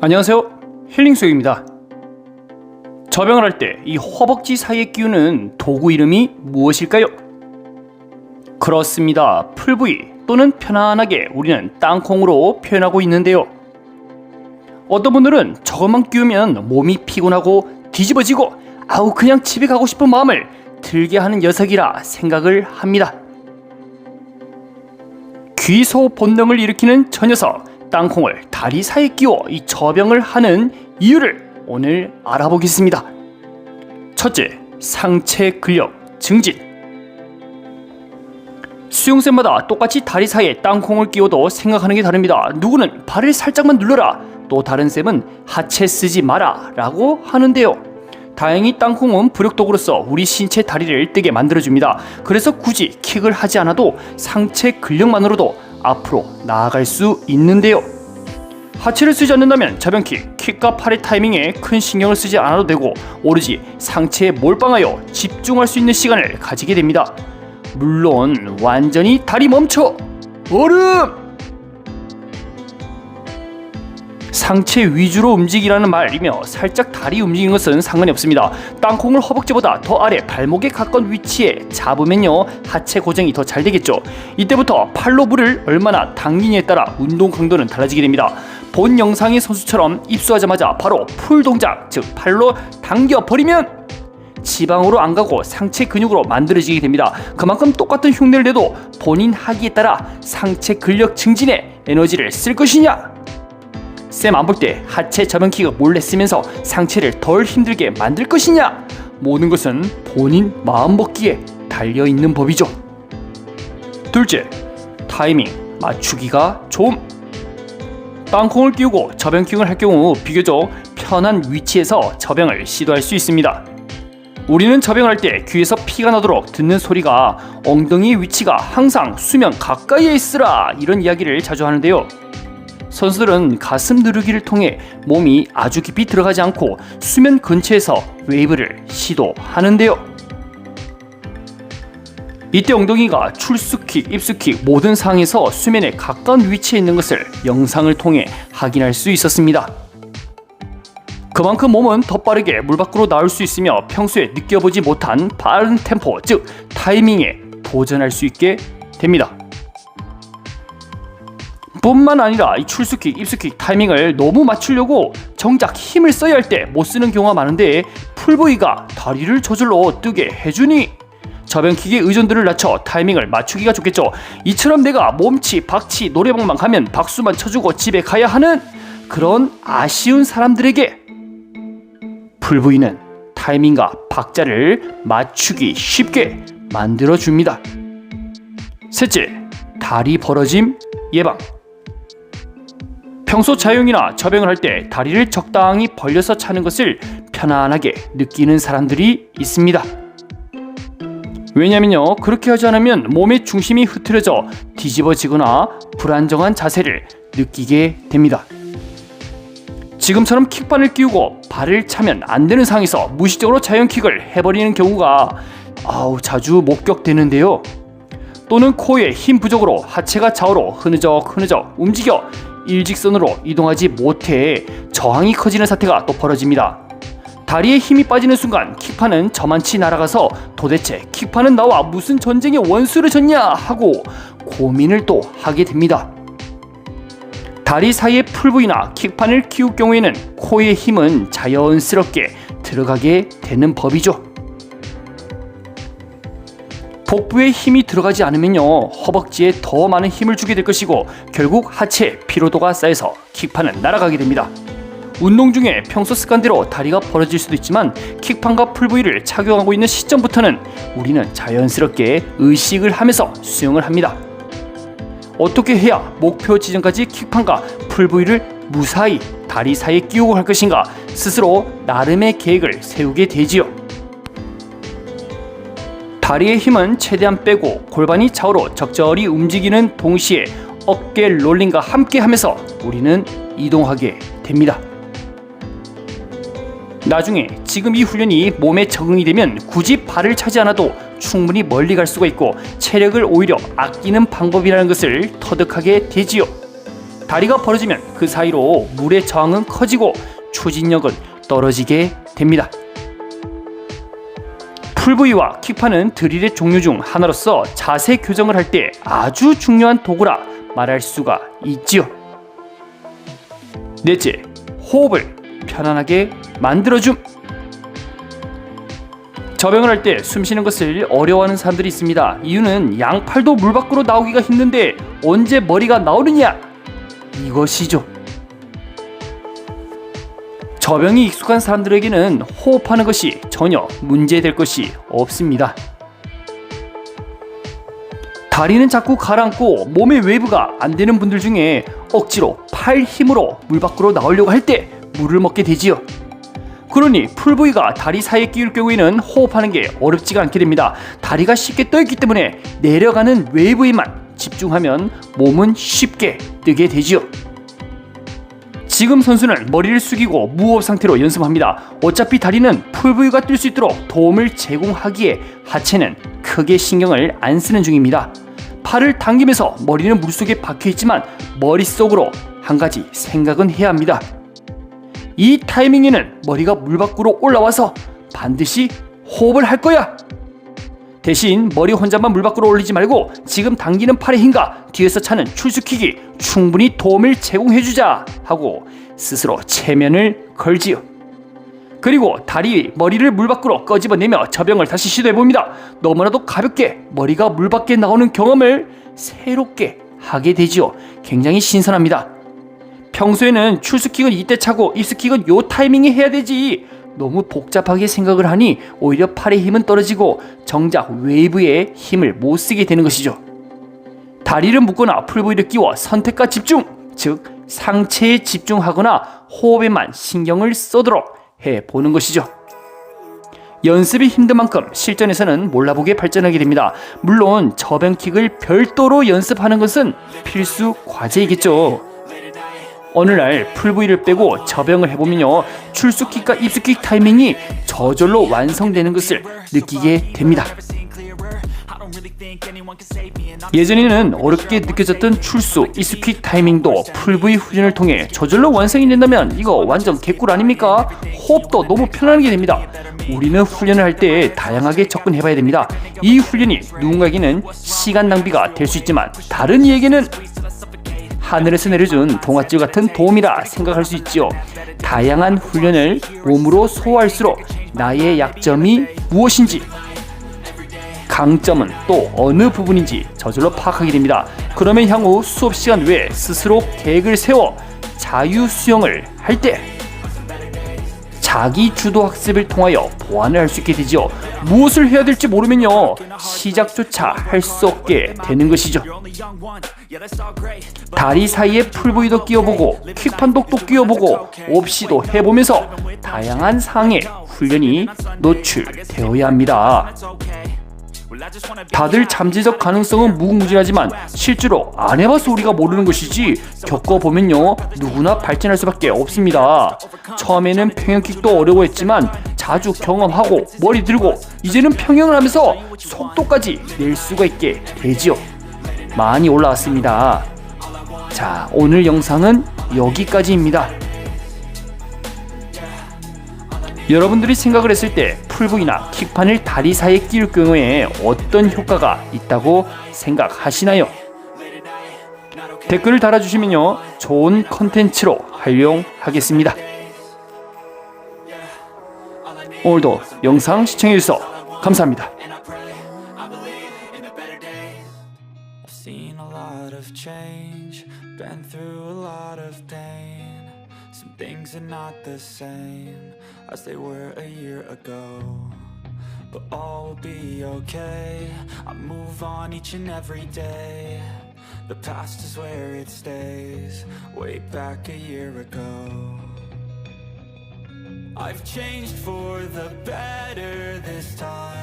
안녕하세요. 힐링수입니다. 저병을 할 때 이 허벅지 사이에 끼우는 도구 이름이 무엇일까요? 그렇습니다. 풀부위 또는 편안하게 우리는 땅콩으로 표현하고 있는데요. 어떤 분들은 저것만 끼우면 몸이 피곤하고 뒤집어지고 아우 그냥 집에 가고 싶은 마음을 들게 하는 녀석이라 생각을 합니다. 귀소 본능을 일으키는 저 녀석 땅콩을 다리 사이에 끼워 이 저병을 하는 이유를 오늘 알아보겠습니다. 첫째, 상체 근력 증진. 수용쌤마다 똑같이 다리 사이에 땅콩을 끼워도 생각하는 게 다릅니다. 누구는 발을 살짝만 눌러라. 또 다른 쌤은 하체 쓰지 마라. 라고 하는데요. 다행히 땅콩은 부력도구로서 우리 신체 다리를 뜨게 만들어줍니다. 그래서 굳이 킥을 하지 않아도 상체 근력만으로도 앞으로 나아갈 수 있는데요. 하체를 쓰지 않는다면 자변킥, 킥과 팔의 타이밍에 큰 신경을 쓰지 않아도 되고 오로지 상체에 몰빵하여 집중할 수 있는 시간을 가지게 됩니다. 물론 완전히 다리 멈춰 얼음 상체 위주로 움직이라는 말이며 살짝 다리 움직이는 것은 상관이 없습니다. 땅콩을 허벅지보다 더 아래 발목에 가까운 위치에 잡으면요 하체 고정이 더 잘 되겠죠. 이때부터 팔로 물을 얼마나 당기냐에 따라 운동 강도는 달라지게 됩니다. 본 영상의 선수처럼 입수하자마자 바로 풀 동작 즉 팔로 당겨 버리면 지방으로 안 가고 상체 근육으로 만들어지게 됩니다. 그만큼 똑같은 흉내를 내도 본인 하기에 따라 상체 근력 증진에 에너지를 쓸 것이냐 쌤 안 볼 때 하체 저변킥을 몰래 쓰면서 상체를 덜 힘들게 만들 것이냐 모든 것은 본인 마음먹기에 달려 있는 법이죠. 둘째, 타이밍 맞추기가 좀 땅콩을 끼우고 저병킥을 할 경우 비교적 편한 위치에서 저병을 시도할 수 있습니다. 우리는 저병을 할때 귀에서 피가 나도록 듣는 소리가 엉덩이의 위치가 항상 수면 가까이에 있으라 이런 이야기를 자주 하는데요. 선수들은 가슴 누르기를 통해 몸이 아주 깊이 들어가지 않고 수면 근처에서 웨이브를 시도하는데요. 이때 엉덩이가 출수킥, 입수킥 모든 상에서 수면에 가까운 위치에 있는 것을 영상을 통해 확인할 수 있었습니다. 그만큼 몸은 더 빠르게 물 밖으로 나올 수 있으며 평소에 느껴보지 못한 빠른 템포, 즉 타이밍에 도전할 수 있게 됩니다. 뿐만 아니라 이 출수킥, 입수킥 타이밍을 너무 맞추려고 정작 힘을 써야 할 때 못 쓰는 경우가 많은데 풀보이가 다리를 저절로 뜨게 해주니 저변킥의 의존도를 낮춰 타이밍을 맞추기가 좋겠죠. 이처럼 내가 몸치, 박치, 노래방만 가면 박수만 쳐주고 집에 가야 하는 그런 아쉬운 사람들에게 풀부위는 타이밍과 박자를 맞추기 쉽게 만들어 줍니다. 셋째, 다리 벌어짐 예방. 평소 자용이나 저병을 할 때 다리를 적당히 벌려서 차는 것을 편안하게 느끼는 사람들이 있습니다. 왜냐면요, 그렇게 하지 않으면 몸의 중심이 흐트러져 뒤집어지거나 불안정한 자세를 느끼게 됩니다. 지금처럼 킥반을 끼우고 발을 차면 안 되는 상황에서 무의식적으로 자연킥을 해버리는 경우가 아우 자주 목격되는데요. 또는 코에 힘 부족으로 하체가 좌우로 흐느적 흐느적 움직여 일직선으로 이동하지 못해 저항이 커지는 사태가 또 벌어집니다. 다리에 힘이 빠지는 순간 킥판은 저만치 날아가서 도대체 킥판은 나와 무슨 전쟁의 원수를 졌냐 하고 고민을 또 하게 됩니다. 다리 사이의 풀부위나 킥판을 키울 경우에는 코의 힘은 자연스럽게 들어가게 되는 법이죠. 복부에 힘이 들어가지 않으면요 허벅지에 더 많은 힘을 주게 될 것이고 결국 하체에 피로도가 쌓여서 킥판은 날아가게 됩니다. 운동 중에 평소 습관대로 다리가 벌어질 수도 있지만 킥판과 풀부위를 착용하고 있는 시점부터는 우리는 자연스럽게 의식을 하면서 수영을 합니다. 어떻게 해야 목표 지점까지 킥판과 풀부위를 무사히 다리 사이에 끼우고 갈 것인가 스스로 나름의 계획을 세우게 되지요. 다리의 힘은 최대한 빼고 골반이 좌우로 적절히 움직이는 동시에 어깨 롤링과 함께 하면서 우리는 이동하게 됩니다. 나중에 지금 이 훈련이 몸에 적응이 되면 굳이 발을 차지 않아도 충분히 멀리 갈 수가 있고 체력을 오히려 아끼는 방법이라는 것을 터득하게 되지요. 다리가 벌어지면 그 사이로 물의 저항은 커지고 추진력은 떨어지게 됩니다. 풀부위와 킥판은 드릴의 종류 중 하나로서 자세 교정을 할 때 아주 중요한 도구라 말할 수가 있지요. 넷째, 호흡을 편안하게 만들어줌. 저병을 할 때 숨 쉬는 것을 어려워하는 사람들이 있습니다. 이유는 양팔도 물 밖으로 나오기가 힘든데 언제 머리가 나오느냐? 이것이죠. 저병이 익숙한 사람들에게는 호흡하는 것이 전혀 문제될 것이 없습니다. 다리는 자꾸 가라앉고 몸의 외부가 안 되는 분들 중에 억지로 팔 힘으로 물 밖으로 나오려고 할 때 물을 먹게 되지요. 그러니 풀 부위가 다리 사이에 끼울 경우에는 호흡하는 게 어렵지가 않게 됩니다. 다리가 쉽게 떠 있기 때문에 내려가는 외부에만 집중하면 몸은 쉽게 뜨게 되지요. 지금 선수는 머리를 숙이고 무호흡 상태로 연습합니다. 어차피 다리는 풀 부위가 뜰수 있도록 도움을 제공하기에 하체는 크게 신경을 안 쓰는 중입니다. 팔을 당기면서 머리는 물속에 박혀 있지만 머릿속으로 한 가지 생각은 해야 합니다. 이 타이밍에는 머리가 물 밖으로 올라와서 반드시 호흡을 할 거야. 대신 머리 혼자만 물 밖으로 올리지 말고 지금 당기는 팔의 힘과 뒤에서 차는 출수킥이 충분히 도움을 제공해주자 하고 스스로 체면을 걸지요. 그리고 다리 머리를 물 밖으로 꺼집어내며 저병을 다시 시도해 봅니다. 너무나도 가볍게 머리가 물 밖에 나오는 경험을 새롭게 하게 되지요. 굉장히 신선합니다. 평소에는 출수킥은 이때 차고 입수킥은 요 타이밍에 해야 되지. 너무 복잡하게 생각을 하니 오히려 팔의 힘은 떨어지고 정작 웨이브에 힘을 못 쓰게 되는 것이죠. 다리를 묶거나 풀부위를 끼워 선택과 집중, 즉 상체에 집중하거나 호흡에만 신경을 쏘도록 해 보는 것이죠. 연습이 힘든 만큼 실전에서는 몰라보게 발전하게 됩니다. 물론 저변킥을 별도로 연습하는 것은 필수 과제이겠죠. 어느 날 풀부위를 빼고 저병을 해보면요 출수킥과 입수킥 타이밍이 저절로 완성되는 것을 느끼게 됩니다. 예전에는 어렵게 느껴졌던 출수, 입수킥 타이밍도 풀부위 훈련을 통해 저절로 완성이 된다면 이거 완전 개꿀 아닙니까? 호흡도 너무 편안하게 됩니다. 우리는 훈련을 할 때 다양하게 접근해봐야 됩니다. 이 훈련이 누군가에게는 시간 낭비가 될 수 있지만 다른 이에게는 하늘에서 내려준 동아줄 같은 도움이라 생각할 수 있지요. 다양한 훈련을 몸으로 소화할수록 나의 약점이 무엇인지 강점은 또 어느 부분인지 저절로 파악하게 됩니다. 그러면 향후 수업 시간 외에 스스로 계획을 세워 자유 수영을 할 때 자기 주도 학습을 통하여 보완을 할 수 있게 되지요. 무엇을 해야 될지 모르면요 시작조차 할 수 없게 되는 것이죠. 다리 사이에 풀부위도 끼워보고 킥판도 또 끼워보고 옵시도 해보면서 다양한 상황에 훈련이 노출되어야 합니다. 다들 잠재적 가능성은 무궁무진하지만 실제로 안 해봐서 우리가 모르는 것이지 겪어보면요 누구나 발전할 수밖에 없습니다. 처음에는 평형킥도 어려워했지만 자주 경험하고 머리 들고 이제는 평형을 하면서 속도까지 낼 수가 있게 되지요. 많이 올라왔습니다. 자 오늘 영상은 여기까지입니다. 여러분들이 생각을 했을 때 풀부위나 킥판을 다리 사이에 끼울 경우에 어떤 효과가 있다고 생각하시나요? 댓글을 달아주시면요 좋은 컨텐츠로 활용하겠습니다. 오늘도 영상 시청해주셔서 감사합니다. Some things are not the same as they were a year ago. But all will be okay. I move on each and every day. The past is where it stays, way back a year ago. I've changed for the better this time.